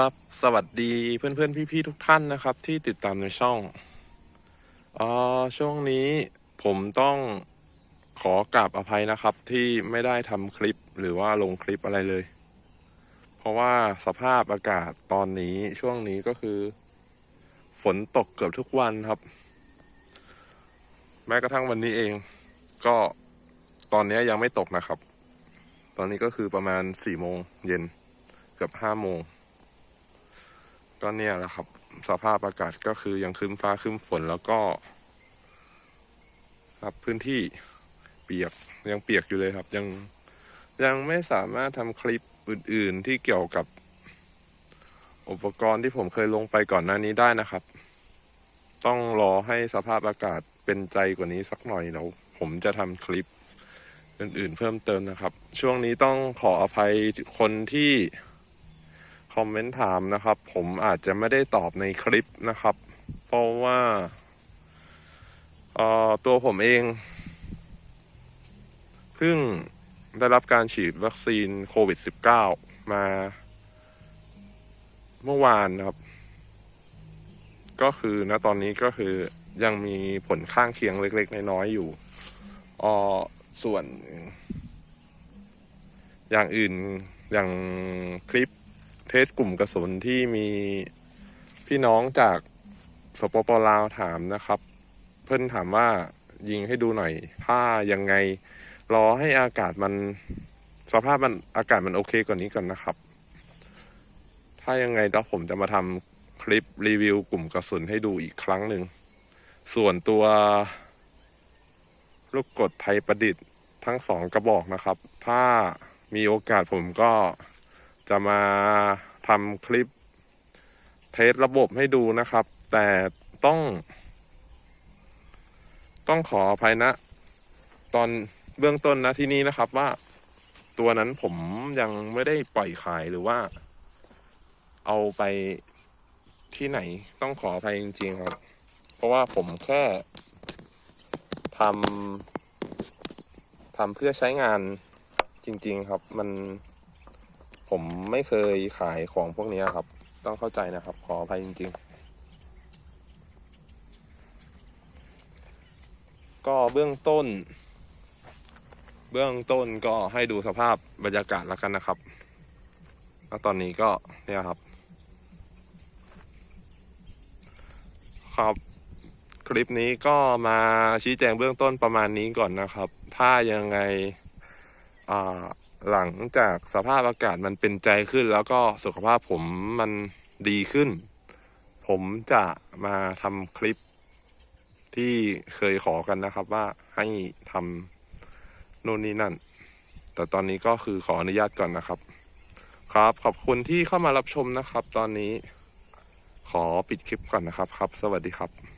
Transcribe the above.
ครับ สวัสดีเพื่อนๆพี่ๆทุกท่านนะครับ ที่ติดตามในช่องอ่อช่วงนี้ผมต้องขอกราบอภัยนะครับ ที่ไม่ได้ทำคลิปหรือว่าลงคลิปอะไรเลย เพราะว่าสภาพอากาศตอนนี้ช่วงนี้ก็คือ ฝนตกเกือบทุกวันครับ แม้กระทั่งวันนี้เอง ก็ตอนนี้ยังไม่ตกนะครับ ตอนนี้ก็คือประมาณสี่โมงเย็นเกือบห้าโมง ก็เนี่ยแหละครับ สภาพอากาศก็คือยังครึ้มฟ้าครึ้มฝนแล้วก็ ครับพื้นที่เปียกยังเปียกอยู่เลยครับ ยังยังไม่สามารถทำคลิปอื่น ๆ ที่เกี่ยวกับ อุปกรณ์ที่ผมเคยลงไปก่อนหน้านี้ได้นะครับ ต้องรอให้สภาพอากาศเป็นใจกว่านี้สักหน่อยแล้วผมจะทำคลิปอื่น ๆ เพิ่มเติมนะครับ ช่วงนี้ต้องขออภัยคนที่ คอมเมนต์ถามนะครับ ผมอาจจะไม่ได้ตอบในคลิปนะครับ เพราะว่าเอ่อตัวผมเองเพิ่งได้รับการฉีดวัคซีนโควิด -19 มาเมื่อวานนะครับ ก็คือณตอนนี้ก็คือยังมีผลข้างเคียงเล็ก ๆ น้อยๆอยู่ออส่วน อย่างอื่นอย่างคลิป ทสกลุ่มกระสุนที่มีพี่น้องจากสปปลาวถามนะครับ เพื่อนถามว่ายิงให้ดูหน่อยถ้ายังไง รอให้อากาศมันสภาพมันอากาศมันโอเคกว่านี้ก่อนนะครับ ถ้ายังไงแล้วผมจะมาทำคลิปรีวิวกลุ่มกระสุนให้ดูอีกครั้งหนึ่ง ส่วนตัวลูกกดไทยประดิษฐ์ทั้งสองกระบอกนะครับ ถ้ามีโอกาสผมก็ จะมาทำคลิป เทสระบบให้ดูนะครับ แต่ต้อง ต้องขออภัยนะ ตอนเบื้องต้นนะที่นี้นะครับว่า ตัวนั้นผมยังไม่ได้ปล่อยขายหรือว่า เอาไปที่ไหนต้องขออภัยจริงๆครับ เพราะว่าผมแค่ทำทำเพื่อใช้งานจริง ๆ ครับ มัน ผมไม่เคยขายของพวกนี้ครับ ต้องเข้าใจนะครับ ขออภัยจริง ๆ ก็เบื้องต้น เบื้องต้นก็ให้ดูสภาพบรรยากาศแล้วกันนะครับ แล้วตอนนี้ก็เนี่ยครับ ครับคลิปนี้ก็มาชี้แจงเบื้องต้นประมาณนี้ก่อนนะครับ ถ้ายังไง อ่า หลังจากสภาพอากาศมันเป็นใจขึ้น แล้วก็สุขภาพผมมันดีขึ้น ผมจะมาทำคลิปที่เคยขอกันนะครับว่าให้ทำนู่นนี่นั่น แต่ตอนนี้ก็คือขออนุญาตก่อนนะครับ ครับขอบคุณที่เข้ามารับชมนะครับ ตอนนี้ขอปิดคลิปก่อนนะครับครับ สวัสดีครับ